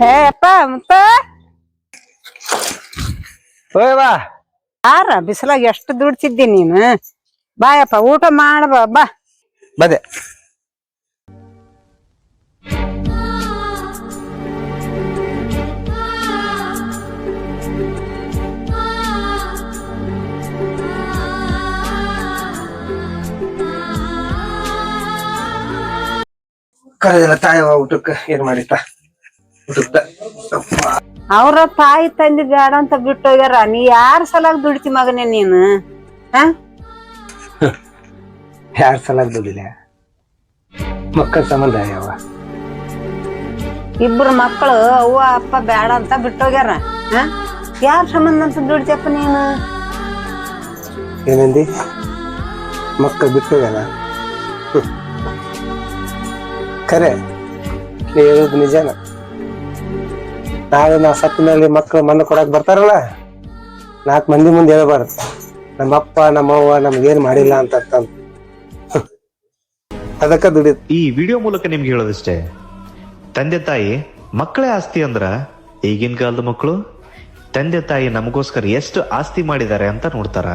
ಹೇ ಅಪ್ಪ ಮುತ್ತ ಓಯ್ ಬಾ. ಯಾರ ಬಿಸಿಲಾಗ ಎಷ್ಟು ದುಡ್ತಿದ್ದಿ ನೀನು? ಬಾಯಪ್ಪ ಊಟ ಮಾಡ ಬಾ ಬದೆ. ಕರೆದಿಲ್ಲ ತಾಯವ ಊಟಕ್ಕೆ ಏನ್ ಮಾಡಿತ್ತ ಅವ್ರ ತಾಯಿ ತಂದಿ ಬೇಡ ಅಂತ ಬಿಟ್ಟು ಹೋಗ್ಯಾರ. ನೀ ಯಾರ ಸಲಾಗ ದುಡಿತಿ ಮಗನೇ ನೀನು? ಯಾರ ಯಾರ್ ಸಲ ದುಡಿಲ? ಮಕ್ಕಳ ಸಂಬಂಧ ಯಾವ ಇಬ್ರು ಮಕ್ಕಳು ಅವ್ವ ಅಪ್ಪ ಬೇಡ ಅಂತ ಬಿಟ್ಟು ಹೋಗ್ಯಾರ. ಹ? ಯಾರ ಸಂಬಂಧ ಅಂತ ದುಡಿತಪ್ಪ ನೀನು? ಏನಂದಿ? ಮಕ್ಕಳು ಹೋಗ್ಯಾರ? ಖರೆ ನೀ ಹೇಳುದು ನಿಜಾನ? ನಾಳೆ ನಾ ಸತ್ತ ಮೇಲೆ ಮಕ್ಕಳು ಮಣ್ಣು ಕೊಡಕ್ ಬರ್ತಾರಲ್ಲ, ನಾಲ್ಕು ಮಂದಿ ಮುಂದೆ ಹೇಳ್ಬಾರ್ದು. ನಮ್ಮಪ್ಪ, ನಮ್ಮವ್ವ ನಮ್ಗೇನ್ ಮಾಡಿಲ್ಲ ಅಂತ ಅಂತಂದು ಅದಕ್ಕ ದುಡಿ ಈ ವಿಡಿಯೋ ಮೂಲಕ ನಿಮ್ಗೆ ಹೇಳೋದಿಷ್ಟೇ, ತಂದೆ ತಾಯಿ ಮಕ್ಕಳೇ ಆಸ್ತಿ ಅಂದ್ರ ಈಗಿನ ಕಾಲದ ಮಕ್ಕಳು ತಂದೆ ತಾಯಿ ನಮಗೋಸ್ಕರ ಎಷ್ಟು ಆಸ್ತಿ ಮಾಡಿದ್ದಾರೆ ಅಂತ ನೋಡ್ತಾರ.